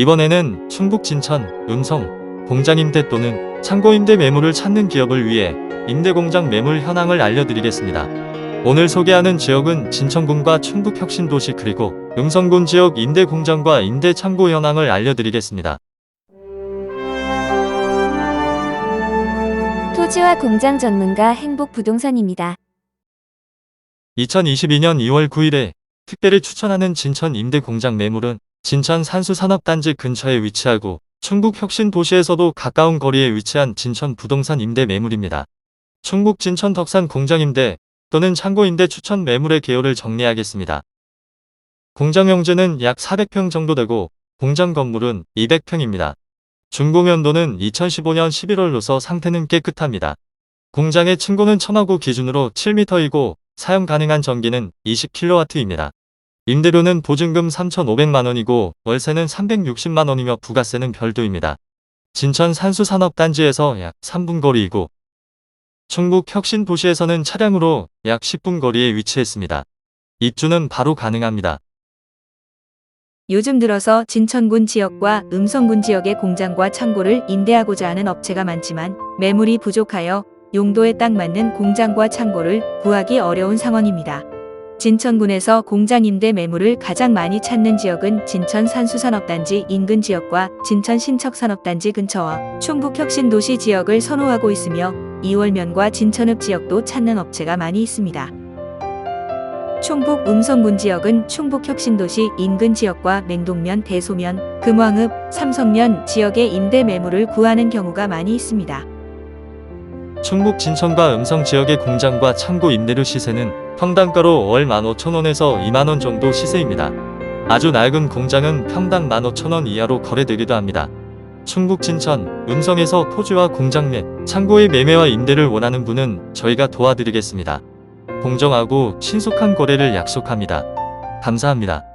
이번에는 충북 진천, 음성, 공장임대 또는 창고임대 매물을 찾는 기업을 위해 임대공장 매물 현황을 알려드리겠습니다. 오늘 소개하는 지역은 진천군과 충북혁신도시 그리고 음성군 지역 임대공장과 임대창고 현황을 알려드리겠습니다. 토지와 공장 전문가 행복부동산입니다. 2022년 2월 9일에 특별히 추천하는 진천 임대공장 매물은 진천 산수산업단지 근처에 위치하고 충북 혁신도시에서도 가까운 거리에 위치한 진천 부동산 임대 매물입니다. 충북 진천 덕산 공장 임대 또는 창고 임대 추천 매물의 개요를 정리하겠습니다. 공장 용지는 약 400평 정도 되고 공장 건물은 200평입니다. 준공연도는 2015년 11월로서 상태는 깨끗합니다. 공장의 층고는 천화구 기준으로 7m이고 사용 가능한 전기는 20kW입니다. 임대료는 보증금 3,500만원이고 월세는 360만원이며 부가세는 별도입니다. 진천 산수산업단지에서 약 3분 거리이고 충북 혁신도시에서는 차량으로 약 10분 거리에 위치했습니다. 입주는 바로 가능합니다. 요즘 들어서 진천군 지역과 음성군 지역의 공장과 창고를 임대하고자 하는 업체가 많지만 매물이 부족하여 용도에 딱 맞는 공장과 창고를 구하기 어려운 상황입니다. 진천군에서 공장 임대 매물을 가장 많이 찾는 지역은 진천 산수산업단지 인근 지역과 진천 신척산업단지 근처와 충북 혁신도시 지역을 선호하고 있으며 이월면과 진천읍 지역도 찾는 업체가 많이 있습니다. 충북 음성군 지역은 충북 혁신도시 인근 지역과 맹동면, 대소면, 금왕읍, 삼성면 지역의 임대 매물을 구하는 경우가 많이 있습니다. 충북 진천과 음성 지역의 공장과 창고 임대료 시세는 평당가로 월 15,000원에서 2만원 정도 시세입니다. 아주 낡은 공장은 평당 15,000원 이하로 거래되기도 합니다. 충북 진천, 음성에서 토지와 공장 및 창고의 매매와 임대를 원하는 분은 저희가 도와드리겠습니다. 공정하고 신속한 거래를 약속합니다. 감사합니다.